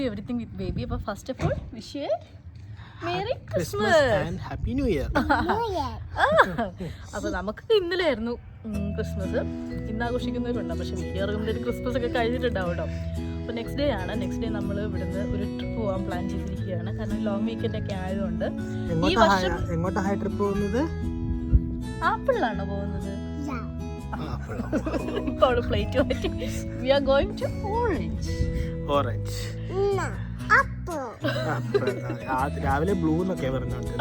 To everything with baby അപ്പോൾ first of all wish you merry Christmas and happy new year അപ്പോൾ നമുക്ക് ഇന്നലെ ആയിരുന്നു ക്രിസ്മസ് ഇന്ന് ആഘോഷിക്കുന്നവരുണ്ട്. പക്ഷെ വീഡിയോ ഒരു ക്രിസ്മസ് ഒക്കെ കഴിഞ്ഞിട്ടുണ്ടാവും കേട്ടോ അപ്പോൾ നെക്സ്റ്റ് ഡേ ആണ്. നെക്സ്റ്റ് ഡേ നമ്മൾ ഇവിടുന്ന് ഒരു ട്രിപ്പ് പോകാൻ പ്ലാൻ ചെയ്തിരിക്കുകയാണ്. കാരണം ലോങ് വീക്കെൻഡ് ഒക്കെ ആയതുകൊണ്ട് ഈ വർഷം എങ്ങോട്ടാണ് ട്രിപ്പ് പോകുന്നത്? ആപ്പിളിലാണോ പോകുന്നത്? പ്ലേറ്റ് മാറ്റി. We are going to Orange Orange രാവിലെ ബ്ലൂ എന്നൊക്കെ പറഞ്ഞോണ്ട്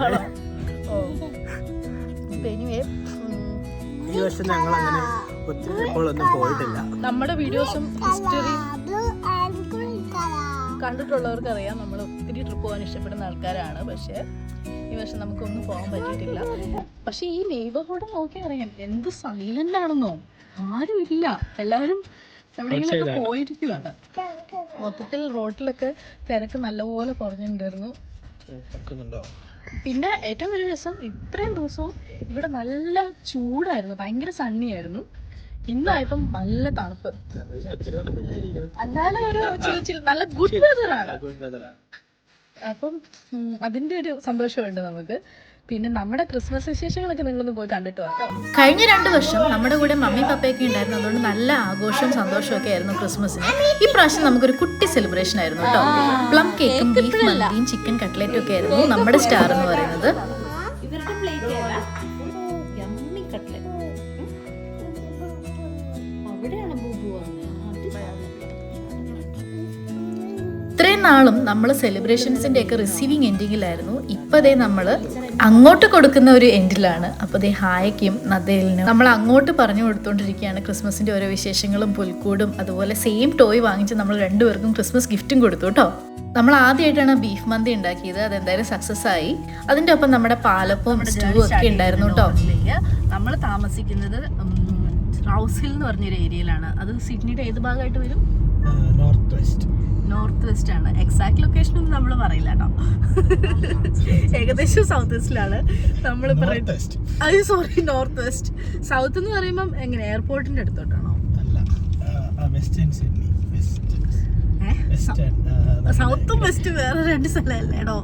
ഈ വർഷം ഞങ്ങൾ അങ്ങനെ ഒത്തിരി ട്രിപ്പുകളൊന്നും പോയിട്ടില്ല. നമ്മുടെ വീഡിയോസും ഹിസ്റ്ററി കണ്ടിട്ടുള്ളവർക്ക് അറിയാം നമ്മൾ ഒത്തിരി ട്രിപ്പ് പോകാൻ ഇഷ്ടപ്പെടുന്ന ആൾക്കാരാണ്. പക്ഷേ ഈ വർഷം നമുക്കൊന്നും പോകാൻ പറ്റിയിട്ടില്ല. പക്ഷേ ഈ നെയ്ബർഹുഡ് നോക്കി അറിയാം എന്ത് സൈലന്റ് ആണെന്നോ? ആരും ഇല്ല എല്ലാവരും എവിടെയെങ്കിലുമൊക്കെ പോയിരിക്കുവാണ്. മൊത്തത്തിൽ റോട്ടിലൊക്കെ തിരക്ക് നല്ലപോലെ കുറഞ്ഞിട്ടുണ്ടായിരുന്നു. പിന്നെ ഏറ്റവും വലിയ രസം ഇത്രയും ദിവസവും ഇവിടെ നല്ല ചൂടായിരുന്നു. ഭയങ്കര സണ്ണി ആയിരുന്നു. ഇന്നായപ്പം നല്ല തണുപ്പ്. അല്ലാതെ ഒരു നല്ല ഗുഡ് വെതറാണ് അപ്പം അതിന്റെ ഒരു സന്തോഷമുണ്ട് നമുക്ക്. പിന്നെ നമ്മുടെ ക്രിസ്മസ് വിശേഷങ്ങളൊക്കെ നിങ്ങളൊന്ന് പോയി കണ്ടിട്ട് വരാം കഴിഞ്ഞ രണ്ട് വർഷം നമ്മുടെ കൂടെ മമ്മി പപ്പയൊക്കെ ഉണ്ടായിരുന്നു. അതുകൊണ്ട് നല്ല ആഘോഷവും സന്തോഷവും ഒക്കെ ആയിരുന്നു ക്രിസ്മസിന്. ഈ പ്രാവശ്യം നമുക്കൊരു കുട്ടി സെലിബ്രേഷൻ ആയിരുന്നു കേട്ടോ. പ്ലം കേക്കും ബീഫ് മന്തിയും ചിക്കൻ കട്ട്ലറ്റും ഒക്കെ ആയിരുന്നു നമ്മുടെ സ്റ്റാർ എന്ന് പറയുന്നത്. നാളും നമ്മൾ സെലിബ്രേഷൻസിന്റെ ഒക്കെ റിസീവിങ് എൻഡിങ്ങിലായിരുന്നു ഇപ്പതേ നമ്മൾ അങ്ങോട്ട് കൊടുക്കുന്ന ഒരു എൻഡിലാണ് അപ്പോൾ ദേ ഹായക്കും നദേലിനും നമ്മൾ അങ്ങോട്ട് പറഞ്ഞു കൊടുത്തോണ്ടിരിക്കുകയാണ്. ക്രിസ്മസിന്റെ ഓരോ വിശേഷങ്ങളും പുൽക്കൂടും അതുപോലെ സെയിം ടോയ് വാങ്ങിച്ച് നമ്മൾ രണ്ടുപേർക്കും ക്രിസ്മസ് ഗിഫ്റ്റും കൊടുത്തു കേട്ടോ. നമ്മൾ ആദ്യമായിട്ടാണ് ബീഫ് മന്തി ഉണ്ടാക്കിയത്. അതെന്തായാലും സക്സസ് ആയി. അതിന്റെ ഒപ്പം നമ്മുടെ പാലപ്പവും സ്റ്റൂ ഒക്കെ ഉണ്ടായിരുന്നു കേട്ടോ. നമ്മൾ താമസിക്കുന്നത് റൗസ് ഹിൽ എന്ന് പറഞ്ഞൊരു ഏരിയയിലാണ് അത് സിഡ്നിയുടെ ഏത് ഭാഗമായിട്ട് വരും? North west. നോർത്ത് വെസ്റ്റ് ആണ് എക്സാക്ട് ലൊക്കേഷൻ ഒന്നും നമ്മൾ പറയില്ല കേട്ടോ ഏകദേശം സൗത്ത് വെസ്റ്റിലാണ് നമ്മൾ അത് സോറി നോർത്ത് വെസ്റ്റ്. സൗത്ത് എന്ന് പറയുമ്പം എങ്ങനെ? എയർപോർട്ടിന്റെ അടുത്തോട്ടാണോ? വെസ്റ്റേൺ സിഡ്നി സൗത്തും വെസ്റ്റ് വേറെ രണ്ട് സ്ഥലമല്ലേടോ?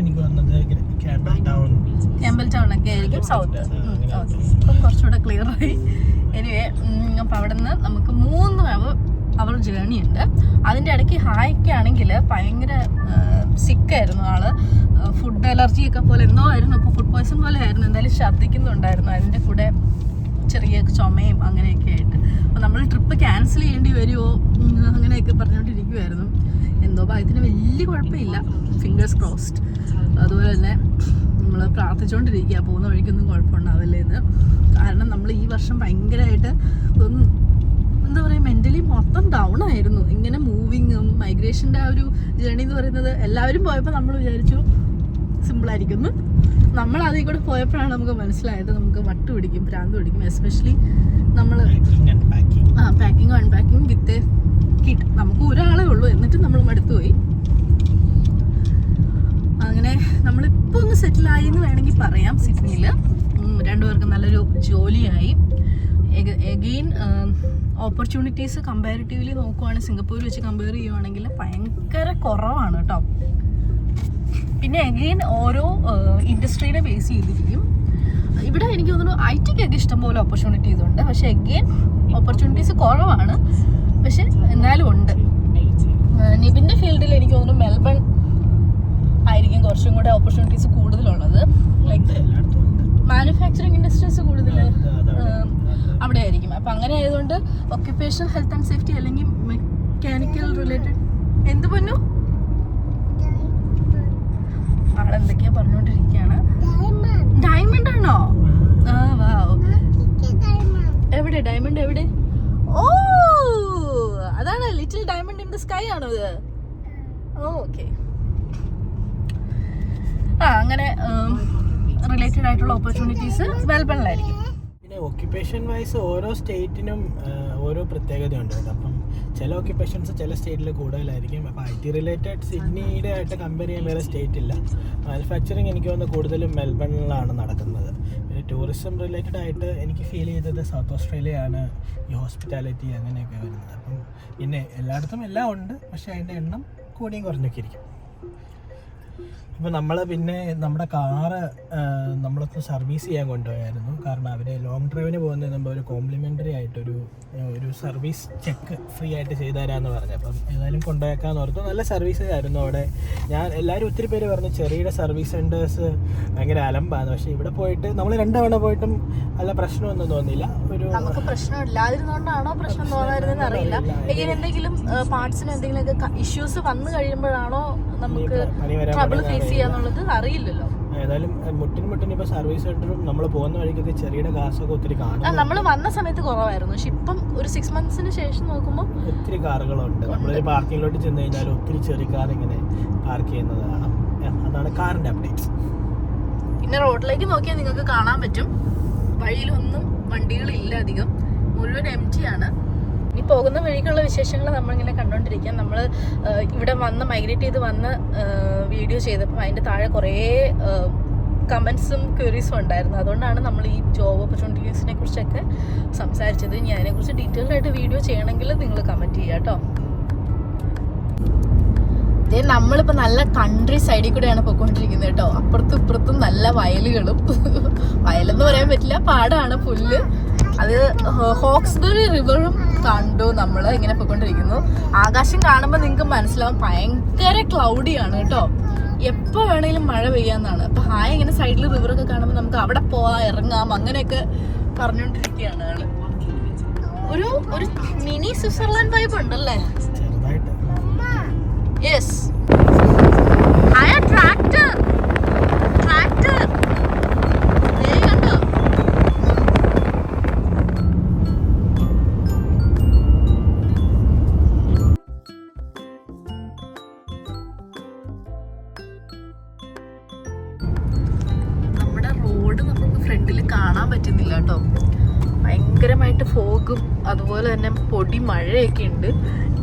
എനിക്ക് വന്നത്. ക്യാമ്പൽ ടൗൺ ക്യാമ്പൽ ടൗൺ ഒക്കെ ആയിരിക്കും സൗത്ത് ഇപ്പം കുറച്ചുകൂടെ ക്ലിയർ ആയി. എനിവേ അപ്പം അവിടെ നിന്ന് നമുക്ക് മൂന്ന് അവർ ജേണി ഉണ്ട്. അതിന്റെ ഇടയ്ക്ക് ഹായ്ക്ക് ആണെങ്കിൽ ഭയങ്കര സിക്കായിരുന്നു ആൾ. ഫുഡ് അലർജി ഒക്കെ പോലെ എന്തോ ആയിരുന്നു. അപ്പോൾ ഫുഡ് പോയ്സൺ പോലെ ആയിരുന്നു. എന്തായാലും ഛർദ്ദിക്കുന്നുണ്ടായിരുന്നു. അതിന്റെ കൂടെ ചെറിയ ചുമയും അങ്ങനെയൊക്കെ ആയിട്ട്. അപ്പോൾ നമ്മൾ ട്രിപ്പ് ക്യാൻസൽ ചെയ്യേണ്ടി വരുമോ അങ്ങനെയൊക്കെ പറഞ്ഞുകൊണ്ടിരിക്കുമായിരുന്നു എന്തോ ഭാഗ്യത്തിന് വലിയ കുഴപ്പമില്ല. ഫിംഗേഴ്സ് ക്രോസ്ഡ് അതുപോലെ തന്നെ നമ്മൾ പ്രാർത്ഥിച്ചുകൊണ്ടിരിക്കുക. പോകുന്ന വഴിക്കൊന്നും കുഴപ്പമുണ്ടാവില്ല എന്ന് കാരണം നമ്മൾ ഈ വർഷം ഭയങ്കരമായിട്ട് ഒന്ന് എന്താ പറയുക മെന്റലി മൊത്തം ഡൗൺ ആയിരുന്നു. ഇങ്ങനെ മൂവിങ്ങും മൈഗ്രേഷന്റെ ആ ഒരു ജേണി എന്ന് പറയുന്നത് എല്ലാവരും പോയപ്പോൾ നമ്മൾ വിചാരിച്ചു സിമ്പിളായിരിക്കുന്നു നമ്മൾ അതിൽ കൂടെ പോയപ്പോഴാണ് നമുക്ക് മനസ്സിലായത് നമുക്ക് വട്ട് പിടിക്കും ഭ്രാന്ത് പിടിക്കും. എസ്പെഷ്യലി നമ്മൾ ആ പാക്കിങ്ങും അൺപാക്കിങ്ങും വിത്ത് കിട്ട് നമുക്ക് ഒരാളേ ഉള്ളൂ. എന്നിട്ട് നമ്മൾ മടുത്തുപോയി അങ്ങനെ നമ്മളിപ്പോൾ ഒന്ന് സെറ്റിലായി എന്ന് വേണമെങ്കിൽ പറയാം. സിഡ്നിയിൽ രണ്ടുപേർക്കും നല്ലൊരു ജോലിയായി. എഗെയിൻ ഓപ്പർച്യൂണിറ്റീസ് കമ്പാരിറ്റീവ്ലി നോക്കുവാണ് സിംഗപ്പൂർ വെച്ച് കമ്പയർ ചെയ്യുവാണെങ്കിൽ ഭയങ്കര കുറവാണ് കേട്ടോ പിന്നെ എഗെയിൻ ഓരോ ഇൻഡസ്ട്രീനെ ബേസ് ചെയ്തിരിക്കും. ഇവിടെ എനിക്ക് തോന്നുന്നു ഐ ടിക്കൊക്കെ ഇഷ്ടംപോലെ ഓപ്പർച്യൂണിറ്റീസ് ഉണ്ട്. പക്ഷെ എഗെയിൻ ഓപ്പർച്യൂണിറ്റീസ് കുറവാണ്. പക്ഷെ എന്നാലും ഉണ്ട്. നിബിന്റെ ഫീൽഡിൽ എനിക്ക് തോന്നുന്നു മെൽബൺ ആയിരിക്കും കുറച്ചും കൂടെ ഓപ്പർച്യൂണിറ്റീസ് കൂടുതലുള്ളത്. ലൈക്ക് മാനുഫാക്ചറിങ് ഇൻഡസ്ട്രീസ് കൂടുതൽ. അവിടെ ആയിരിക്കും. അപ്പം അങ്ങനെ ആയതുകൊണ്ട് ഒക്യുപ്പേഷണൽ ഹെൽത്ത് ആൻഡ് സേഫ്റ്റി അല്ലെങ്കിൽ മെക്കാനിക്കൽ റിലേറ്റഡ് എന്ത് പൊന്നു? ആളെന്തൊക്കെയാ പറഞ്ഞുകൊണ്ടിരിക്കുകയാണ് ഡയമണ്ട് ആണോ? ആ വാവ് എവിടെ? ഡയമണ്ട് എവിടെ? ഓ അതാണ് little diamond in the sky ആണോ ഇത്? ഓക്കെ ആ അങ്ങനെ റിലേറ്റഡ് ആയിട്ടുള്ള ഓപ്പർച്യൂണിറ്റീസ് മെൽബണിലായിരിക്കും പിന്നെ ഓക്യുപ്പേഷൻ വൈസ് ഓരോ സ്റ്റേറ്റിനും ഓരോ പ്രത്യേകതയുണ്ട് കേട്ടോ. അപ്പം ചില ഓക്യുപ്പേഷൻസ് ചില സ്റ്റേറ്റിൽ കൂടുതലായിരിക്കും. അപ്പോൾ ഐ ടി റിലേറ്റഡ് സിഡ്നിയുടെ ആയിട്ട് കമ്പയർ ചെയ്യാൻ വേറെ സ്റ്റേറ്റ് ഇല്ല. മാനുഫാക്ചറിങ് എനിക്ക് തോന്നുന്നു കൂടുതലും മെൽബണിലാണ് നടക്കുന്നത്. പിന്നെ ടൂറിസം റിലേറ്റഡ് ആയിട്ട് എനിക്ക് ഫീൽ ചെയ്തത് സൗത്ത് ഓസ്ട്രേലിയയാണ് ഈ ഹോസ്പിറ്റാലിറ്റി അങ്ങനെയൊക്കെ വരുന്നത്. അപ്പം പിന്നെ എല്ലായിടത്തും എല്ലാം ഉണ്ട്. പക്ഷേ അതിന്റെ എണ്ണം കൂടിയും കുറഞ്ഞൊക്കെ ഇരിക്കും. അപ്പോൾ നമ്മൾ പിന്നെ നമ്മുടെ കാറ് നമ്മളൊക്കെ സർവീസ് ചെയ്യാൻ കൊണ്ടുപോയായിരുന്നു. കാരണം അവർ ലോങ് ഡ്രൈവിന് പോകുന്നതിന് മുമ്പ് ഒരു കോംപ്ലിമെന്ററി ആയിട്ടൊരു ഒരു സർവീസ് ചെക്ക് ഫ്രീ ആയിട്ട് ചെയ്തു തരാമെന്ന് പറഞ്ഞു. അപ്പം ഏതായാലും കൊണ്ടുപോയേക്കാന്ന് ഓർത്തു. നല്ല സർവീസ് ആയിരുന്നു അവിടെ. ഞാൻ എല്ലാവരും ഒത്തിരി പേര് പറഞ്ഞു ചെറിയുടെ സർവീസ് സെന്റേഴ്സ് ഭയങ്കര അലമ്പാണ് പക്ഷേ ഇവിടെ പോയിട്ട് നമ്മൾ രണ്ട് തവണ പോയിട്ടും നല്ല പ്രശ്നമൊന്നും തോന്നിയില്ല. ഒരു നമുക്ക് പ്രശ്നം ഇല്ലാതിരുന്നോണ്ടാണോ പ്രശ്നം അറിയില്ല എന്തെങ്കിലും പാർട്സിന് എന്തെങ്കിലുമൊക്കെ ഇഷ്യൂസ് വന്നു കഴിയുമ്പോഴാണോ നമുക്ക് ട്രബിൾ ഫേസ് ചെയ്യാന്നുള്ളത് അറിയില്ലല്ലോ. ഏതായാലും മുട്ടിന് മുട്ടിന് ഇപ്പൊ സർവീസ് സെന്ററും നമ്മൾ പോകുന്ന വഴിക്കൊക്കെ ചെറിയുടെ കാശൊക്കെ ഒത്തിരി കാണും നമ്മൾ വന്ന സമയത്ത് കുറവായിരുന്നു. പക്ഷെ ഇപ്പം ഒരു സിക്സ് മന്ത്സിന് ശേഷം നോക്കുമ്പോൾ ഒത്തിരി കാറുകളുണ്ട്. നമ്മളൊരു പാർക്കിങ്ങിലോട്ട് ചെന്ന് കഴിഞ്ഞാൽ ഒത്തിരി ചെറിയ കാർ ഇങ്ങനെ പാർക്ക് ചെയ്യുന്നത് കാണാം. അതാണ് കാറിന്റെ അപ്ഡേറ്റ് പിന്നെ റോഡിലേക്ക് നോക്കിയാൽ നിങ്ങൾക്ക് കാണാൻ പറ്റും. വഴിയിലൊന്നും വണ്ടികളില്ല അധികം. മുഴുവൻ എം ടി ആണ്. ഈ പോകുന്ന വഴിക്കുള്ള വിശേഷങ്ങൾ നമ്മളിങ്ങനെ കണ്ടുകൊണ്ടിരിക്കുക നമ്മൾ ഇവിടെ വന്ന് മൈഗ്രേറ്റ് ചെയ്ത് വന്ന് വീഡിയോ ചെയ്തപ്പോൾ അതിന്റെ താഴെ കുറേ കമൻസും ക്വറീസും ഉണ്ടായിരുന്നു. അതുകൊണ്ടാണ് നമ്മൾ ഈ ജോബ് ഓപ്പർച്യൂണിറ്റീസിനെ കുറിച്ചൊക്കെ സംസാരിച്ചത്. ഇനി അതിനെക്കുറിച്ച് ഡീറ്റെയിൽഡ് ആയിട്ട് വീഡിയോ ചെയ്യണമെങ്കിൽ നിങ്ങൾ കമന്റ് ചെയ്യുക കേട്ടോ. നമ്മളിപ്പോൾ നമ്മളിപ്പോ നല്ല കൺട്രി സൈഡിൽ കൂടെയാണ് പോയിക്കൊണ്ടിരിക്കുന്നത് കേട്ടോ. അപ്പുറത്തും ഇപ്പുറത്തും നല്ല വയലുകളും. വയലെന്ന് പറയാൻ പറ്റില്ല പാടാണ് പുല്ല്. അത് ഹോക്സ്ബറി റിവറും കണ്ടു. നമ്മൾ ഇങ്ങനെ പോയിക്കൊണ്ടിരിക്കുന്നു. ആകാശം കാണുമ്പോൾ നിങ്ങൾക്ക് മനസ്സിലാവും ഭയങ്കര ക്ലൗഡിയാണ് കേട്ടോ. എപ്പോൾ വേണമെങ്കിലും മഴ പെയ്യാന്നാണ്. അപ്പൊ ഹായ് ഇങ്ങനെ സൈഡിൽ റിവറൊക്കെ കാണുമ്പോൾ നമുക്ക് അവിടെ പോവാം ഇറങ്ങാം അങ്ങനെയൊക്കെ പറഞ്ഞുകൊണ്ടിരിക്കുകയാണ് ആൾ. ഒരു ഒരു മിനി സ്വിറ്റ്സർലാൻഡ് വൈബ് ഉണ്ടല്ലേ? യെസ് ഹായ I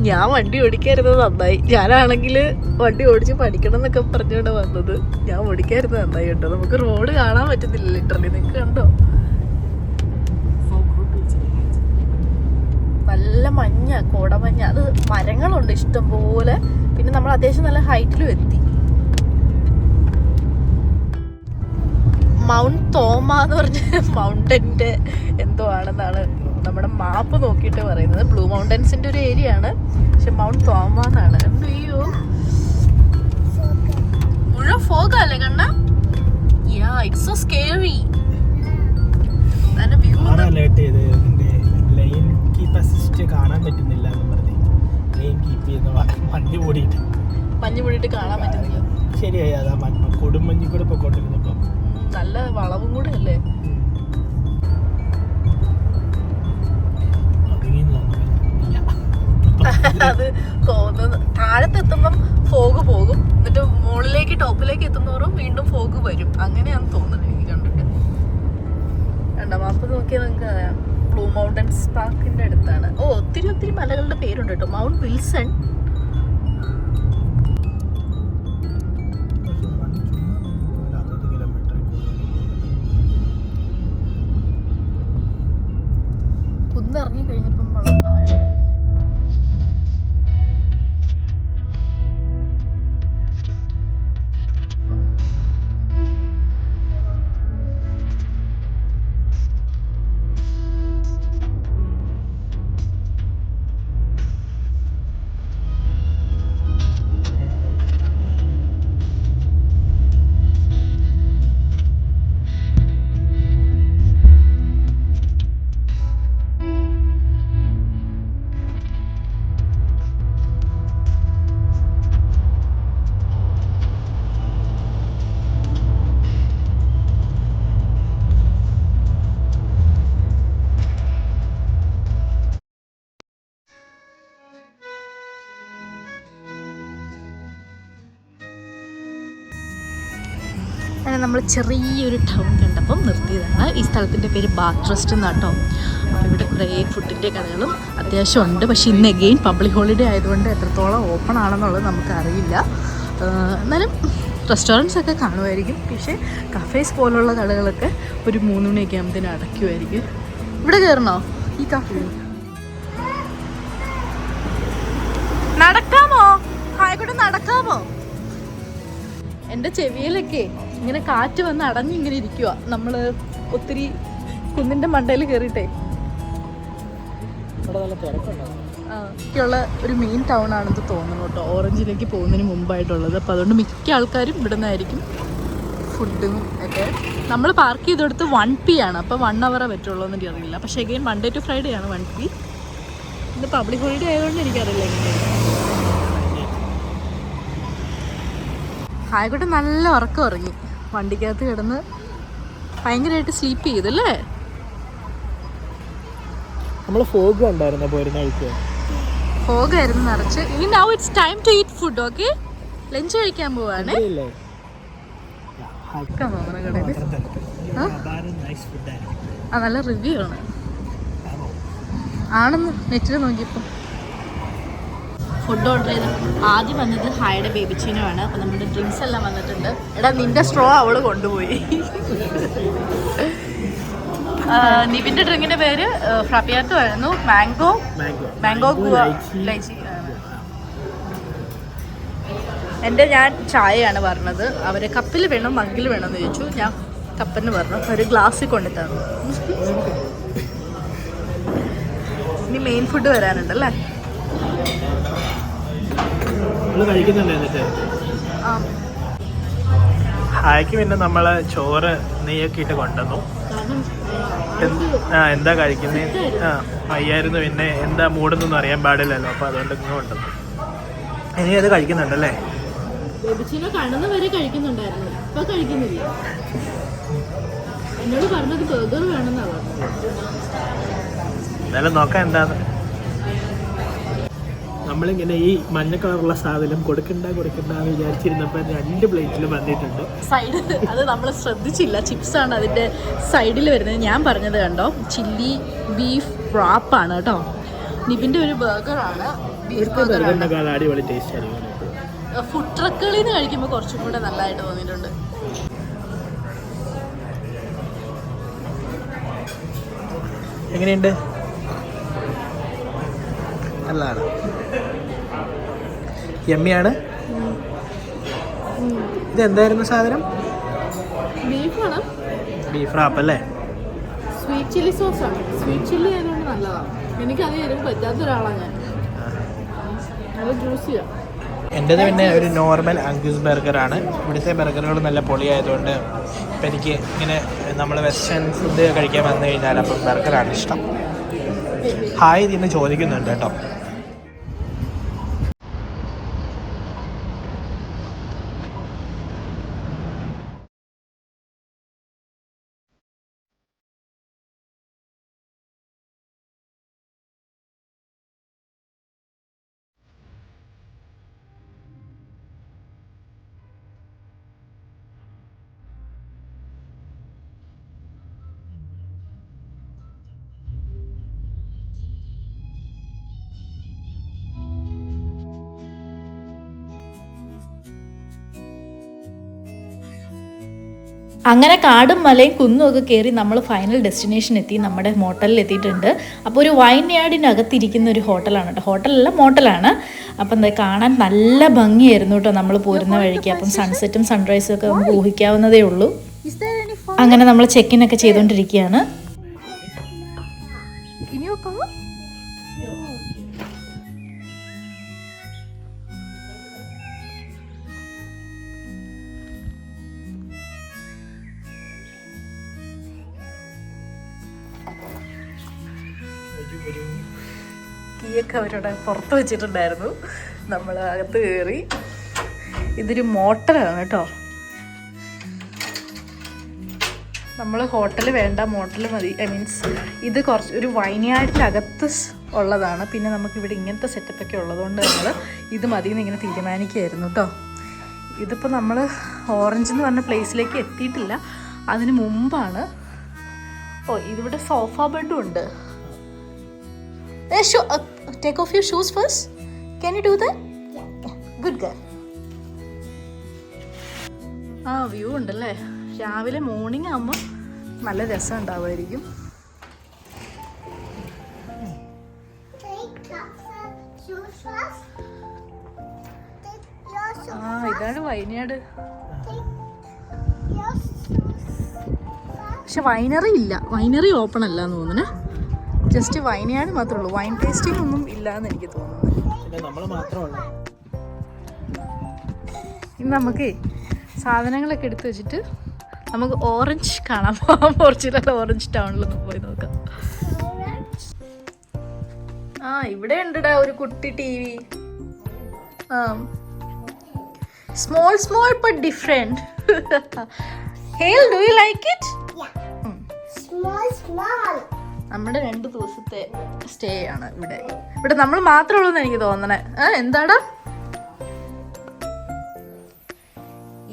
ഞാൻ വണ്ടി ഓടിക്കായിരുന്നത് നന്നായി. ഞാനാണെങ്കിൽ വണ്ടി ഓടിച്ച് പഠിക്കണം എന്നൊക്കെ പറഞ്ഞുകൊണ്ട് വന്നത്. ഞാൻ ഓടിക്കായിരുന്നു നന്നായി കേട്ടോ. നമുക്ക് റോഡ് കാണാൻ പറ്റുന്നില്ല ലിറ്ററലി നിങ്ങൾക്ക് കണ്ടോ? നല്ല മഞ്ഞ കോടമഞ്ഞ അത് മരങ്ങളുണ്ട് ഇഷ്ടം പോലെ പിന്നെ നമ്മൾ അത്യാവശ്യം നല്ല ഹൈറ്റിലും എത്തി. മൗണ്ട് തോമ എന്ന് പറഞ്ഞ മൗണ്ടന്റെ എന്തോ ആണെന്നാണ് നമ്മുടെ മാപ്പ് നോക്കിയിട്ട് പറയുന്നത് ബ്ലൂ മൗണ്ടൻസിന്റെ ഒരു ഏരിയ ആണ്. പക്ഷെ മൗണ്ട് തോമാന്നാണ് അയ്യോ മുഴുവൻ ഫോഗ് അല്ലേ കണ്ണ? Yeah it's so scary lane keep assist കാണാൻ പറ്റുന്നില്ല എന്ന് പറഞ്ഞ്. ലൈൻ കീപ്പ് ചെയ്യുന്ന മഞ്ഞ് കാണാൻ പറ്റുന്നില്ല. ശരിയായി അതാ കൂടെ പൊക്കോണ്ടിരുന്നപ്പം. നല്ല വളവും കൂടെ അല്ലേ? ടോപ്പിലേക്ക് എത്തുന്നോറും വീണ്ടും ഫോഗ് വരും. അങ്ങനെയാണ് തോന്നുന്നത് എനിക്ക് കണ്ടിട്ട്. കണ്ട മാപ്പ് നോക്കിയാൽ നിങ്ങൾക്ക് അറിയാം. ബ്ലൂ മൗണ്ടൻസ് പാർക്കിന്റെ അടുത്താണ്. ഓ ഒത്തിരി ഒത്തിരി മലകളുടെ പേരുണ്ട് കേട്ടോ. മൗണ്ട് വിൽസൺ അങ്ങനെ നമ്മൾ ചെറിയൊരു ടൗൺ കണ്ടപ്പം നിർത്തിയതാണ്. ഈ സ്ഥലത്തിന്റെ പേര് ബാത്ത് റെസ്റ്റ് എന്നാട്ടോ അപ്പോൾ ഇവിടെ കുറേ ഫുഡിന്റെ കടകളും അത്യാവശ്യം ഉണ്ട്. പക്ഷേ ഇന്ന് എഗെയിൻ പബ്ലിക് ഹോളിഡേ ആയതുകൊണ്ട് എത്രത്തോളം ഓപ്പൺ ആണെന്നുള്ളത് നമുക്കറിയില്ല. എന്നാലും റെസ്റ്റോറന്റ്സ് ഒക്കെ കാണുമായിരിക്കും. പക്ഷേ കഫേസ് പോലുള്ള കടകളൊക്കെ ഒരു മൂന്ന് മണിയൊക്കെ ആകുമ്പോഴത്തേനും അടയ്ക്കുമായിരിക്കും. ഇവിടെ കയറണോ ഈ കഫേ നടക്കാമോ? ആയിക്കോട്ടെ നടക്കാമോ? എന്റെ ചെവിയിലൊക്കെ ഇങ്ങനെ കാറ്റ് വന്ന് അടഞ്ഞിങ്ങനെ ഇരിക്കുക നമ്മൾ ഒത്തിരി കുന്നിന്റെ മണ്ടയിൽ കയറിയിട്ടേ ഒക്കെയുള്ള ഒരു മെയിൻ ടൗൺ ആണെന്ന് തോന്നുന്നു കേട്ടോ. ഓറഞ്ചിലേക്ക് പോകുന്നതിന് മുമ്പായിട്ടുള്ളത്. അപ്പോൾ അതുകൊണ്ട് മിക്ക ആൾക്കാരും ഇവിടെ നിന്നായിരിക്കും ഫുഡും ഒക്കെ. നമ്മൾ പാർക്ക് ചെയ്തെടുത്ത് വൺ പി ആണ്. അപ്പോൾ വൺ അവറേ പറ്റുള്ളൂ എന്ന് അറിയില്ല. പക്ഷേ എഗെയിൻ മൺഡേ ടു ഫ്രൈഡേ ആണ് വൺ പി ഇത് പബ്ലിക് ഹോളിഡേ ആയതുകൊണ്ട് എനിക്കറിയില്ല ആയിക്കോട്ടെ നല്ല ഉറക്കം ഉറങ്ങി. വണ്ടിക്കകത്ത് കിടന്ന് ഭയങ്കരമായിട്ട് സ്ലീപ്പ് ചെയ്തല്ലേ? നമ്മൾ ഫോഗ് ഉണ്ടായിരുന്നു പോരുന്ന ഫോഗ് ആയിരുന്നു നിറച്ച്. ഇനി now it's time to eat food okay lunch കഴിക്കാൻ പോവാണ്. ആ? നല്ല റിവ്യൂ ആണ്. ആണെന്ന് നെറ്റിൽ നോക്കിയപ്പോൾ ഫുഡ് ഓർഡർ ചെയ്ത് ആദ്യം വന്നത് ഹായുടെ ബേബി ചീനമാണ് അപ്പോൾ നമ്മുടെ ഡ്രിങ്ക്സ് എല്ലാം വന്നിട്ടുണ്ട്. എടാ നിന്റെ സ്ട്രോ അവൾ കൊണ്ടുപോയി. ആ, ഡ്രിങ്കിന്റെ ഡ്രിങ്കിന്റെ പേര് ഫ്രപ്പിയാത്തു ആയിരുന്നു മാംഗോ? മാംഗോ. ഗുവ. ലൈച്ചി. എന്റെ ഞാൻ ചായയാണ് പറഞ്ഞത്. അവർ കപ്പിൽ വേണം മഗ്ഗിൽ വേണം എന്ന് ചോദിച്ചു. ഞാൻ കപ്പിന് പറഞ്ഞു. ഒരു ഗ്ലാസ്സിൽ കൊണ്ടു തന്നു. ഇനി മെയിൻ ഫുഡ് വരാനുണ്ടല്ലേ നമ്മൾ കഴിക്കുന്നുണ്ട് എന്നിട്ട് ആ ഹായ്ക്ക് പിന്നെ നമ്മൾ ചോറ് നെയ്യൊക്കെ ഇട്ട് കൊണ്ടുവന്നു. ആ എന്താ കഴിക്കുന്നേ? ആ വയ്യായിരുന്നു പിന്നെ എന്താ മൂടുന്നൊന്നും അറിയാൻ പാടില്ലല്ലോ അപ്പോൾ അതുകൊണ്ട് ഇങ്ങനെ കൊണ്ടുവന്നു. ഇനി അത് കഴിക്കുന്നുണ്ടല്ലേ? കണ്ണുന്ന വരെ കഴിക്കുന്നുണ്ടായിരുന്നു. ഇപ്പൊ കഴിക്കുന്നില്ല. എന്നോട് പറഞ്ഞത് ബർഗർ വേണമെന്നാ പറഞ്ഞത്. എന്നാലും നോക്കാം എന്താന്ന്. നമ്മളിങ്ങനെ ഈ മഞ്ഞ കളറുള്ള സാധനം കൊടുക്കണ്ട കൊടുക്കണ്ട എന്ന് വിചാരിച്ചിരുന്നപ്പോൾ രണ്ട് പ്ലേറ്റിൽ വന്നിട്ടുണ്ട്. സൈഡ് അത് നമ്മൾ ശ്രദ്ധിച്ചില്ല. ചിപ്സ് ആണ് അതിന്റെ സൈഡിൽ വരുന്നത്. ഞാൻ പറഞ്ഞത് കണ്ടോ? ചില്ലി ബീഫ് ആണ് കേട്ടോ. നിബിന്റെ ഒരു ബർഗറാണ് ബീഫ് ബർഗറിനേക്കാൾ അടിപൊളി ടേസ്റ്റ് ആയിരിക്കും ഫുഡ് ട്രക്കുകളിൽ നിന്ന് കഴിക്കുമ്പോൾ കുറച്ചും കൂടെ നല്ലതായിട്ട് തോന്നിയിട്ടുണ്ട്. എങ്ങനെയുണ്ട്? നല്ലതാണ്. യമ്മിയാണ്. ഇത് എന്തായിരുന്നു സാധനം? ബീഫാണ്. ബീഫ് റാപ്പ് അല്ലേ സ്വീറ്റ് ചില്ലി സോസ് ആണ് സ്വീറ്റ് ചില്ലി ആയതുകൊണ്ട് നല്ലതാണ് എനിക്കത് എരിവ് പറ്റാത്ത ഒരാളാണ് ഞാൻ നല്ല ജ്യൂസിയാണ് എന്റെത് പിന്നെ ഒരു നോർമൽ അങ്കൂസ് ബർഗറാണ്. ഇവിടുത്തെ ബർഗറുകൾ നല്ല പൊളിയായതുകൊണ്ട് ഇപ്പം എനിക്ക് ഇങ്ങനെ നമ്മൾ വെസ്റ്റേൺ ഫുഡ് കഴിക്കാൻ വന്നു കഴിഞ്ഞാൽ അപ്പം ബർഗറാണ് ഇഷ്ടം. ഹായ് ഇതിന്ന് ചോദിക്കുന്നുണ്ട് കേട്ടോ. അങ്ങനെ കാടും മലയും കുന്നും ഒക്കെ കയറി നമ്മൾ ഫൈനൽ ഡെസ്റ്റിനേഷൻ എത്തി നമ്മുടെ മോട്ടലിൽ എത്തിയിട്ടുണ്ട്. അപ്പോൾ ഒരു വൈൻ യാർഡിനകത്തിരിക്കുന്ന ഒരു ഹോട്ടലാണ് കേട്ടോ. ഹോട്ടലല്ല മോട്ടലാണ് അപ്പം എന്താ കാണാൻ നല്ല ഭംഗിയായിരുന്നു കേട്ടോ നമ്മൾ പോരുന്ന വഴിക്ക്. അപ്പം സൺസെറ്റും സൺറൈസും ഒക്കെ നമുക്ക് ഊഹിക്കാവുന്നതേ ഉള്ളൂ. അങ്ങനെ നമ്മൾ ചെക്കിൻ ഒക്കെ ചെയ്തുകൊണ്ടിരിക്കുകയാണ്. കീയൊക്കെ അവരുടെ പുറത്ത് വെച്ചിട്ടുണ്ടായിരുന്നു. നമ്മൾ അകത്ത് കയറി ഇതൊരു മോട്ടലാണ് കേട്ടോ. നമ്മൾ ഹോട്ടൽ വേണ്ട മോട്ടൽ മതി. ഐ മീൻസ് ഇത് കുറച്ച് ഒരു വൈനാട്ടിലകത്ത് സ് ഉള്ളതാണ്. പിന്നെ നമുക്കിവിടെ ഇങ്ങനത്തെ സെറ്റപ്പൊക്കെ ഉള്ളതുകൊണ്ട് നമ്മൾ ഇത് മതി എന്ന് ഇങ്ങനെ തീരുമാനിക്കുകയായിരുന്നു കേട്ടോ. ഇതിപ്പോൾ നമ്മൾ ഓറഞ്ച് എന്ന് പറഞ്ഞ പ്ലേസിലേക്ക് എത്തിയിട്ടില്ല. അതിന് മുമ്പാണ് ഓ ഇതിവിടെ സോഫ ബെഡും ഉണ്ട്. Take off your shoes first can you do the good girl ah view ഉണ്ടല്ലേ? രാവിലെ മോർണിംഗ് ആകുമ്പോൾ നല്ല രസം ഉണ്ടാവുമായിരിക്കും. ആ ഇതാണ് വയനാട് പക്ഷെ വൈനറി ഇല്ല. വൈനറി ഓപ്പൺ അല്ല എന്ന് തോന്നുന്നു. ജസ്റ്റ് വൈനയാട് മാത്രമേ ഉള്ളൂ. വൈൻ ടേസ്റ്റിംഗ് ഒന്നും ഇല്ല എന്ന് എനിക്ക് തോന്നുന്നു. ഇന്ന് നമുക്ക് സാധനങ്ങളൊക്കെ എടുത്തു വെച്ചിട്ട് നമുക്ക് ഓറഞ്ച് കാണാൻ പോകാം പോർച്ചുഗൽ ഓറഞ്ച് ടൗണിലൊക്കെ പോയി നോക്കാം. ആ ഇവിടെ ഉണ്ടടാ ഒരു കുട്ടി ടി വി ആ. സ്മോൾ സ്മോൾ ബട്ട് ഡിഫറെന്റ് ഹേൽ ഡു യു ലൈക്ക് ഇറ്റ് നമ്മുടെ രണ്ട് ദിവസത്തെ സ്റ്റേ ആണ് ഇവിടെ. ഇവിടെ നമ്മൾ മാത്രമേ ഉള്ളൂ എന്ന് എനിക്ക് തോന്നണേ. ആ എന്താടാ?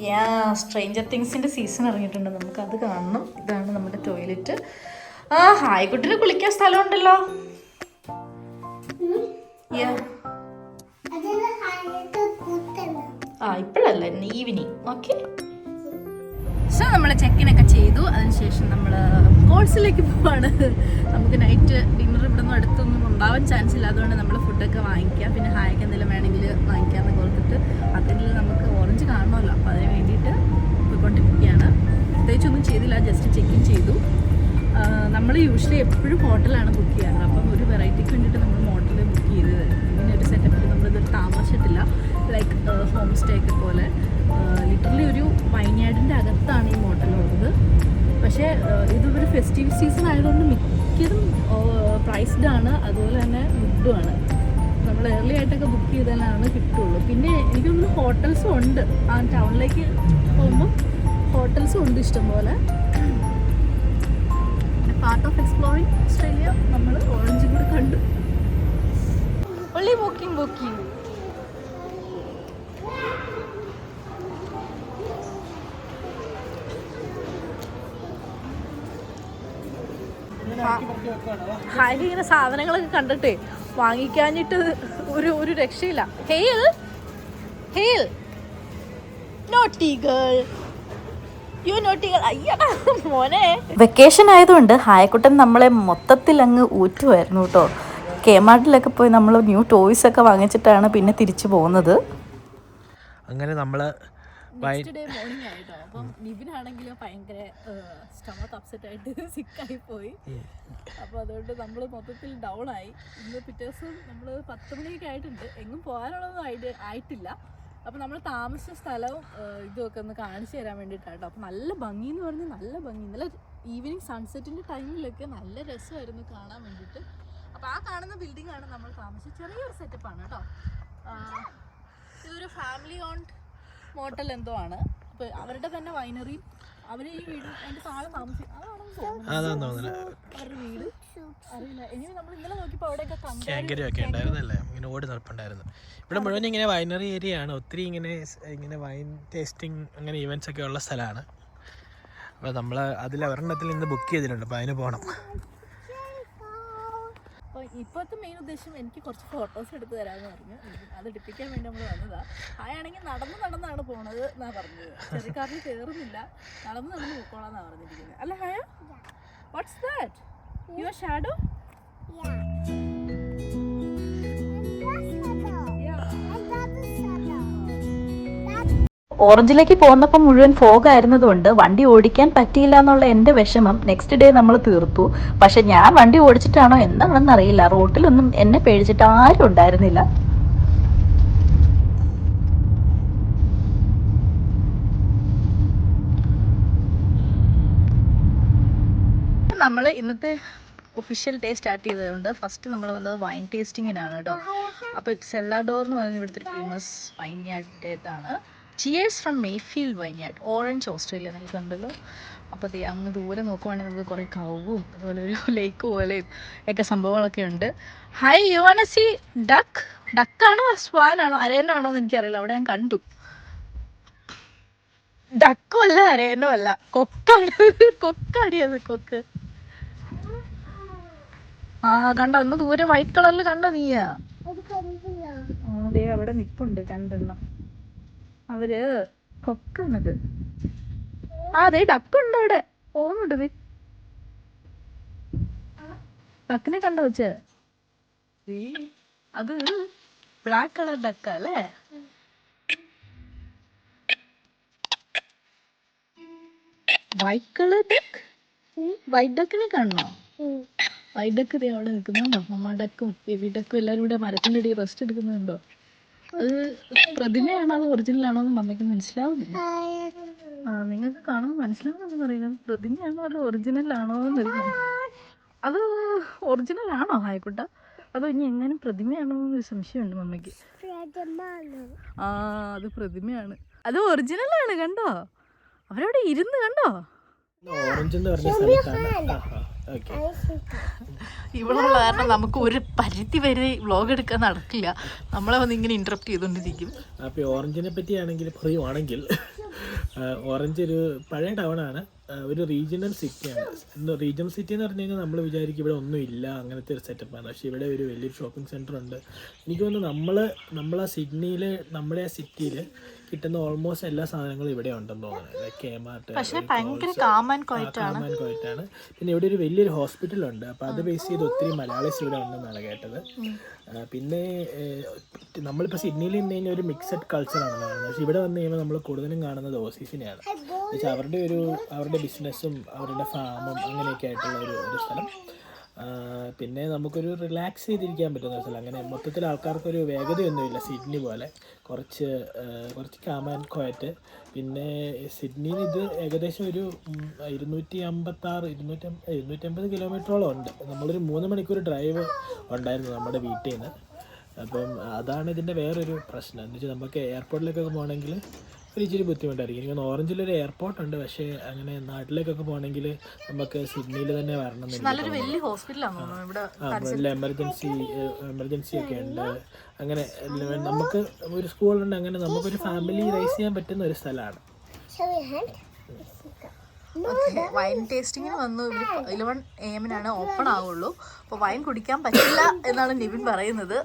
യാ സ്ട്രേഞ്ചർ തിങ്സിന്റെ സീസൺ ഇറങ്ങിയിട്ടുണ്ട്. നമുക്ക് അത് കാണണം. ഇതാണ് നമ്മുടെ ടോയ്ലറ്റ് ആ ഹായ്ക്കുട്ടിന് കുളിക്കാൻ സ്ഥലമുണ്ടല്ലോ. യാ ആ ഇപ്പോഴല്ല ഈവനിങ് ഓക്കെ സോ നമ്മൾ ചെക്കിനൊക്കെ ചെയ്തു. അതിനുശേഷം നമ്മൾ കോഴ്സിലേക്ക് പോവാണ്. നമുക്ക് നൈറ്റ് ഡിന്നർ ഇവിടെ നിന്ന് അടുത്തൊന്നും ഉണ്ടാവാൻ ചാൻസ് ഇല്ല. അതുകൊണ്ട് നമ്മൾ ഫുഡൊക്കെ വാങ്ങിക്കാം. പിന്നെ ഹായ്ക്ക് എന്തെങ്കിലും വേണമെങ്കിൽ വാങ്ങിക്കാമെന്നൊക്കെ ഓർത്തിട്ട് അതിൽ നമുക്ക് ഓറഞ്ച് കാണണമല്ലോ. അപ്പോൾ അതിന് വേണ്ടിയിട്ട് പോയിക്കൊണ്ടിരിക്കുകയാണ്. പ്രത്യേകിച്ചൊന്നും ചെയ്തില്ല. ജസ്റ്റ് ചെക്കിൻ ചെയ്തു. നമ്മൾ യൂഷ്വലി എപ്പോഴും ഹോട്ടലാണ് ബുക്ക് ചെയ്യാറ്. അപ്പം ഒരു വെറൈറ്റിക്ക് വേണ്ടിയിട്ട് നമ്മൾ ഹോട്ടൽ ബുക്ക് ചെയ്തത് ഇങ്ങനെ ഒരു സെറ്റപ്പിൽ നമ്മളിതൊരു താമസിച്ചിട്ടില്ല. ലൈക്ക് ഹോം സ്റ്റേ ഒക്കെ പോലെ. ലിറ്ററലി ഒരു വയനാടിന്റെ അകത്താണ് ഈ മോട്ടൽ ഉള്ളത്. പക്ഷേ ഇതൊരു ഫെസ്റ്റീവ് സീസൺ ആയതുകൊണ്ട് മിക്കതും പ്രൈസ്ഡ് ആണ്. അതുപോലെ തന്നെ ഫുഡുമാണ് നമ്മൾ ഏർലി ആയിട്ടൊക്കെ ബുക്ക് ചെയ്താലാണ് കിട്ടുള്ളൂ. പിന്നെ എനിക്ക് ഹോട്ടൽസും ഉണ്ട്. ആ ടൗണിലേക്ക് പോകുമ്പോൾ ഹോട്ടൽസും ഉണ്ട് ഇഷ്ടംപോലെ. പാർട്ട് ഓഫ് എക്സ്പ്ലോറിങ് ഓസ്ട്രേലിയ നമ്മൾ ഓറഞ്ചും കൂടെ കണ്ടു. ഒള്ളി ബുക്കിംഗ് ബുക്കിംഗ് ഹായ് ഇങ്ങനെ സാധനങ്ങളൊക്കെ കണ്ടിട്ടേ വാങ്ങിക്കാഞ്ഞിട്ട് ഒരു ഒരു രക്ഷയില്ല. ഹെയിൽ hail naughty girl you naughty girl മോനെ. വെക്കേഷൻ ആയതുകൊണ്ട് ഹായക്കുട്ടൻ നമ്മളെ മൊത്തത്തിൽ അങ്ങ് ഊറ്റുമായിരുന്നു കേട്ടോ. കേമാർട്ടിലൊക്കെ പോയി നമ്മൾ ന്യൂ ടോയ്സ് ഒക്കെ വാങ്ങിച്ചിട്ടാണ് പിന്നെ തിരിച്ചു പോകുന്നത്. അങ്ങനെ നമ്മൾ നെക്സ്റ്റ് ഡേ മോർണിംഗ് ആയിട്ടോ. അപ്പം നിവിനാണെങ്കിൽ ഭയങ്കര സ്റ്റമക്ക് അപ്സെറ്റ് ആയിട്ട് സിക്കായി പോയി. അപ്പോൾ അതുകൊണ്ട് നമ്മൾ മൊത്തത്തിൽ ഡൗൺ ആയി. ഇന്ന് പിറ്റേ ദിവസം നമ്മൾ പത്ത് മണിയൊക്കെ ആയിട്ടുണ്ട്. എങ്ങും പോകാനുള്ളതൊന്നും ഐഡിയ ആയിട്ടില്ല. അപ്പോൾ നമ്മൾ താമസിച്ച സ്ഥലവും ഇതുമൊക്കെ ഒന്ന് കാണിച്ചു തരാൻ വേണ്ടിട്ടാട്ടോ. അപ്പൊ നല്ല ഭംഗി എന്ന് പറഞ്ഞാൽ നല്ല ഭംഗി. ഇന്നലെ ഈവനിങ് സൺസെറ്റിന്റെ ടൈമിലൊക്കെ നല്ല രസമായിരുന്നു കാണാൻ വേണ്ടിയിട്ട് അപ്പോൾ ആ കാണുന്ന ബിൽഡിംഗ് ആണ് നമ്മൾ താമസിച്ച ചെറിയൊരു സെറ്റപ്പാണ് കേട്ടോ. ഇതൊരു ഫാമിലി ഓൺഡ് മോട്ടൽ എന്തോ ആണ്. അപ്പൊ അവരുടെ തന്നെ വൈനറി അവർ ഈ വീട് അതിന്റെ താഴെ താമസിക്കും അതാണെന്ന് തോന്നുന്നു. അതാന്ന് അവരുടെ വീട്. അറിയില്ല. ഇനി നമ്മൾ ഇന്നലെ നോക്കിയപ്പോ അവിടെയൊക്കെ കാങ്കരി ഒക്കെ ഉണ്ടായിരുന്നല്ലേ? ഇങ്ങനെ ഓടി നടപ്പുണ്ടായിരുന്നു. ഇവിടെ മുഴുവൻ ഇങ്ങനെ വൈനറി ഏരിയ ആണ്. ഒത്തിരി ഇങ്ങനെ ഇങ്ങനെ വൈൻ ടേസ്റ്റിംഗ് അങ്ങനെ ഇവന്റ്സ് ഒക്കെ ഉള്ള സ്ഥലമാണ്. അപ്പോൾ നമ്മൾ അതിൽ ഒരെണ്ണത്തിൽ ഇന്ന് ബുക്ക് ചെയ്തിട്ടുണ്ട്. അപ്പോൾ അതിന് പോകണം ഇപ്പോഴത്തെ മെയിൻ ഉദ്ദേശം എനിക്ക് കുറച്ച് ഫോട്ടോസ് എടുത്ത് തരാമെന്ന് പറഞ്ഞു. അത് എടുപ്പിക്കാൻ വേണ്ടി നമ്മൾ വന്നതാ. ആയാണെങ്കിൽ നടന്ന് നടന്നാണ് പോണത് എന്നാ പറഞ്ഞത്. ചെറിയ കാറിൽ കയറുന്നില്ല നടന്ന് നടന്ന് പോക്കോളാന്നാ പറഞ്ഞിരിക്കുന്നത് അല്ല Haya. What's that your shadow ഓറഞ്ചിലേക്ക് പോന്നപ്പോൾ മുഴുവൻ ഫോഗ് ആയിരുന്നതുകൊണ്ട് വണ്ടി ഓടിക്കാൻ പറ്റിയില്ല എന്നുള്ള എന്റെ വിഷമം നെക്സ്റ്റ് ഡേ നമ്മൾ തീർത്തു. പക്ഷെ ഞാൻ വണ്ടി ഓടിച്ചിട്ടാണോ എന്താണെന്ന് അറിയില്ല. റോട്ടിലൊന്നും എന്നെ പേടിച്ചിട്ട് ആരും ഉണ്ടായിരുന്നില്ല. നമ്മൾ ഇന്നത്തെ ഒഫീഷ്യൽ ഡേ സ്റ്റാർട്ട് ചെയ്തതുകൊണ്ട് ഫസ്റ്റ് നമ്മൾ വന്നത് വൈൻ ടേസ്റ്റിങ്ങിനാണ് കേട്ടോ അപ്പോൾ സെല്ലാഡോർ എന്ന് പറയുന്ന ഇവിടുത്തെ famous വൈൻയാർഡേതാണ് cheers from Mayfield vineyard Orange Australia നിൽക്കുന്നുണ്ടല്ലോ അപ്പോൾ ദേ അങ്ങ് ദൂരെ നോക്കുവാണെങ്കിൽ നമുക്ക് കുറേ കവും അതുപോലെ ഒരു ലേക്ക് പോലെയും ഒക്കെ സംഭവങ്ങളൊക്കെ ഉണ്ട്. Hi you want see duck ഡക്കാണോ സ്വാനാണോ അരേനാണോ എന്ന് എനിക്കറിയില്ല. അവിടെ ഞാൻ കണ്ടു. ഡക്കും അല്ല അരയനും അല്ല. കൊക്കാണ്. കൊക്കാടിയത് കൊക്ക്. ആ കണ്ട? അന്ന് ദൂരെ വൈറ്റ് കളറിൽ കണ്ട നീയാ? അതെ അവിടെ നിപ്പുണ്ട് രണ്ടെണ്ണം. അവർ കൊക്കാണത് ആ അതെ ഡക്കുണ്ട് അവിടെ? പോകുന്നുണ്ട്. ഡക്കിനെ കണ്ടോ വെച്ച്? അത് ബ്ലാക്ക് കളർ ഡക്ക അല്ലേ? വൈറ്റ് കളർ ഡക്ക് വൈറ്റ് ഡക്കിനെ കാണണോ വൈറ്റ് ഡക്ക് ദേ അവിടെ നിൽക്കുന്നുണ്ടോ. മമ്മ ഡക്കും ബേബി ഡക്കും എല്ലാവരും കൂടെ മരത്തിന്റെ അടിയിൽ റെസ്റ്റ് എടുക്കുന്നുണ്ടോ? അത് പ്രതിമയാണോ അത് ഒറിജിനൽ ആണോ എന്ന് മമ്മയ്ക്ക് മനസ്സിലാവുന്നില്ല. ആ നിങ്ങൾക്ക് കാണുമ്പോൾ മനസ്സിലാവുന്നതെന്ന് പറയുന്നത് പ്രതിമയാണോ അത് ഒറിജിനൽ ആണോ എന്ന് അത് ഒറിജിനൽ ആണോ ആയിക്കോട്ടെ. അതോ ഇനി എങ്ങനെ പ്രതിമയാണോ എന്നൊരു സംശയമുണ്ട് മമ്മയ്ക്ക് ആ അത് പ്രതിമയാണ്. അത് ഒറിജിനൽ ആണ് കണ്ടോ. അവരവിടെ ഇരുന്ന് കണ്ടോ. ഓറഞ്ച് എന്ന് പറഞ്ഞ സ്ഥലത്താണ്. ഇവളുള്ള കാരണം നമുക്ക് ഒരു പരിധി വരെ വ്ലോഗ് എടുക്കാൻ നടക്കില്ല. നമ്മളെ വന്ന് ഇങ്ങനെ ഇന്ററപ്റ്റ് ചെയ്തുകൊണ്ടിരിക്കും അപ്പോൾ ഓറഞ്ചിനെ പറ്റിയാണെങ്കിൽ പറയുവാണെങ്കിൽ ഓറഞ്ച് ഒരു പഴയ ടൗൺ ആണ്. ഒരു റീജിയണൽ സിറ്റിയാണ് റീജിയണൽ സിറ്റി എന്ന് പറഞ്ഞു കഴിഞ്ഞാൽ നമ്മൾ വിചാരിക്കും ഇവിടെ ഒന്നും ഇല്ല അങ്ങനത്തെ ഒരു സെറ്റപ്പാണ് പക്ഷേ ഇവിടെ ഒരു വലിയൊരു ഷോപ്പിംഗ് സെന്റർ ഉണ്ട്. എനിക്ക് തോന്നുന്നു നമ്മൾ ആ സിഡ്നിയിൽ നമ്മുടെ ആ സിറ്റിയിൽ കിട്ടുന്ന ഓൾമോസ്റ്റ് എല്ലാ സാധനങ്ങളും ഇവിടെ ഉണ്ടെന്ന് തോന്നുന്നു. ലൈക്ക് പക്ഷേ പക്ഷെ ഭയങ്കര പിന്നെ ഇവിടെ ഒരു വലിയൊരു ഹോസ്പിറ്റൽ ഉണ്ട്. അപ്പോൾ അത് ബേസ് ചെയ്ത് ഒത്തിരി മലയാളീസ് ഇവിടെ ഉണ്ടെന്നാണ് കേട്ടത്. പിന്നെ നമ്മളിപ്പോ നമ്മളിപ്പോൾ സിഡ്നിയിൽ നിന്ന് കഴിഞ്ഞാൽ ഒരു മിക്സഡ് കൾച്ചറാണ് കാണുന്നത് പക്ഷെ ഇവിടെ വന്നു കഴിയുമ്പോൾ നമ്മൾ കൂടുതലും കാണുന്നത് ഓസീസിനെയാണ്. എന്നുവെച്ചാൽ അവരുടെ ഒരു അവരുടെ ബിസിനസ്സും അവരുടെ ഫാമും അങ്ങനെയൊക്കെ ആയിട്ടുള്ള ഒരു ഒരു സ്ഥലം. പിന്നെ നമുക്കൊരു റിലാക്സ് ചെയ്തിരിക്കാൻ പറ്റുന്ന സ്ഥലം. അങ്ങനെ മൊത്തത്തിൽ ആൾക്കാർക്കൊരു വേഗതയൊന്നുമില്ല സിഡ്നി പോലെ. കുറച്ച് കുറച്ച് കാമാൻ കോയറ്റ് പിന്നെ സിഡ്നിയിൽ ഇത് ഏകദേശം ഒരു ഇരുന്നൂറ്റി അമ്പത്താറ് ഇരുന്നൂറ്റി ഇരുന്നൂറ്റമ്പത് കിലോമീറ്ററോളം ഉണ്ട്. നമ്മളൊരു മൂന്ന് മണിക്കൂർ ഡ്രൈവ് ഉണ്ടായിരുന്നു നമ്മുടെ വീട്ടിൽ നിന്ന്. അപ്പം അതാണ് ഇതിന്റെ വേറൊരു പ്രശ്നം. എന്ന് വെച്ചാൽ നമുക്ക് എയർപോർട്ടിലേക്കൊക്കെ പോകണമെങ്കിൽ ഒരു ഇച്ചിരി ബുദ്ധിമുട്ടായിരിക്കും. എനിക്ക് ഓറഞ്ചിൽ ഓറഞ്ചിലൊരു എയർപോർട്ട് ഉണ്ട്. പക്ഷേ അങ്ങനെ നാട്ടിലേക്കൊക്കെ പോകണമെങ്കിൽ നമുക്ക് സിഡ്നിയിൽ തന്നെ വരണം നല്ലൊരു വലിയ എമർജൻസി എമർജൻസി ഒക്കെ ഉണ്ട്. അങ്ങനെ നമുക്ക് ഒരു സ്കൂളുണ്ട്. അങ്ങനെ നമുക്കൊരു ഫാമിലി റൈസ് ചെയ്യാൻ പറ്റുന്ന ഒരു സ്ഥലമാണ്. വൈൻ ടേസ്റ്റിങ്ങിന് വന്നു. ഇവർ ഇലവൺ എ എമ്മിനാണ് ഓപ്പൺ ആവുള്ളൂ. അപ്പൊ വൈൻ കുടിക്കാൻ പറ്റില്ല എന്നാണ് നിവിൻ പറയുന്നത്.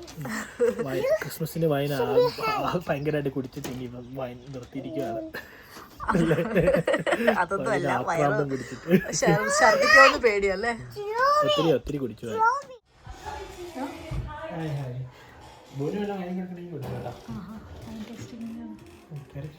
വൈൻ ക്രിസ്മസിന് വൈൻ ഭയങ്കരമായിട്ട് കുടിച്ചിട്ട് വൈൻ നിർത്തിയിരിക്കുകയാണ് അതൊന്നും അല്ല ആക്രാന്തം വയറ് പിടിച്ചിട്ട് ഛർ- ഛർദ്ദിക്കുമെന്ന് പേടിയല്ലേ? ഒത്തിരി ഒത്തിരി കുടിച്ചു. ബോലി വല്ല വൈൻ കൊടുക്കണമെങ്കിൽ കുടിച്ചു കേട്ടോ ഉം, കേറി.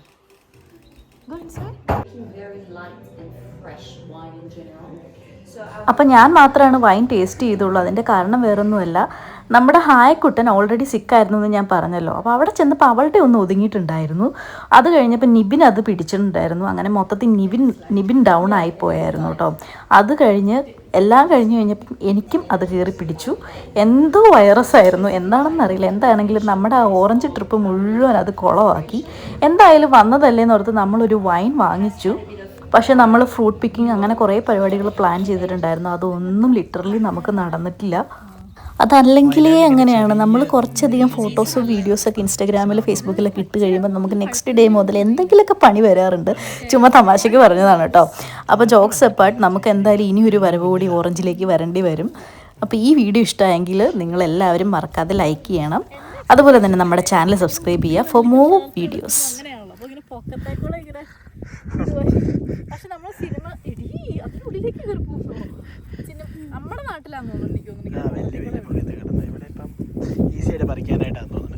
അപ്പം ഞാൻ മാത്രമാണ് വൈൻ ടേസ്റ്റ് ചെയ്തുള്ളൂ. അതിന്റെ കാരണം വേറൊന്നുമല്ല. നമ്മുടെ ഹായക്കുട്ടൻ ഓൾറെഡി സിക്കായിരുന്നു എന്ന് ഞാൻ പറഞ്ഞല്ലോ. അപ്പോൾ അവിടെ ചെന്നപ്പോൾ അവളുടെ ഒന്ന് ഒതുങ്ങിയിട്ടുണ്ടായിരുന്നു. അത് കഴിഞ്ഞപ്പോൾ നിബിൻ അത് പിടിച്ചിട്ടുണ്ടായിരുന്നു. അങ്ങനെ മൊത്തത്തിൽ നിബിൻ നിബിൻ ഡൗൺ ആയി പോയായിരുന്നു കേട്ടോ. അത് കഴിഞ്ഞ് എല്ലാം കഴിഞ്ഞ് കഴിഞ്ഞപ്പം എനിക്കും അത് കയറി പിടിച്ചു. എന്തോ വൈറസ് ആയിരുന്നു എന്താണെന്നറിയില്ല എന്താണെങ്കിലും നമ്മുടെ ആ ഓറഞ്ച് ട്രിപ്പ് മുഴുവൻ അത് കുളമാക്കി. എന്തായാലും വന്നതല്ലേന്ന് ഓർത്ത് നമ്മളൊരു വൈൻ വാങ്ങിച്ചു. പക്ഷേ നമ്മൾ ഫ്രൂട്ട് പിക്കിംഗ് അങ്ങനെ കുറേ പരിപാടികൾ പ്ലാൻ ചെയ്തിട്ടുണ്ടായിരുന്നു. അതൊന്നും ലിറ്ററലി നമുക്ക് നടന്നിട്ടില്ല. അതല്ലെങ്കിലേ അങ്ങനെയാണ്. നമ്മൾ കുറച്ചധികം ഫോട്ടോസോ വീഡിയോസൊക്കെ ഇൻസ്റ്റാഗ്രാമിൽ ഫേസ്ബുക്കിലൊക്കെ ഇട്ട് കഴിയുമ്പോൾ നമുക്ക് നെക്സ്റ്റ് ഡേ മുതൽ എന്തെങ്കിലുമൊക്കെ പണി വരാറുണ്ട്. ചുമ്മാ തമാശയ്ക്ക് പറഞ്ഞതാണ് കേട്ടോ. അപ്പോൾ ജോക്സ് എപ്പാട്ട് നമുക്ക് എന്തായാലും ഇനി ഒരു വരവ് കൂടി ഓറഞ്ചിലേക്ക് വരേണ്ടി വരും. അപ്പോൾ ഈ വീഡിയോ ഇഷ്ടമായെങ്കിൽ നിങ്ങളെല്ലാവരും മറക്കാതെ ലൈക്ക് ചെയ്യണം. അതുപോലെ തന്നെ നമ്മുടെ ചാനൽ സബ്സ്ക്രൈബ് ചെയ്യുക ഫോർ മോർ വീഡിയോസ് പക്ഷെ നമ്മൾ സിനിമ അതിനുള്ളിലേക്ക് കയറി പോകുന്നു നമ്മുടെ നാട്ടിലാന്ന് തോന്നുന്നു എനിക്ക് തോന്നുന്നു. ഈസിയായിട്ട് പറിക്കാനായിട്ടാണ് തോന്നുന്നത്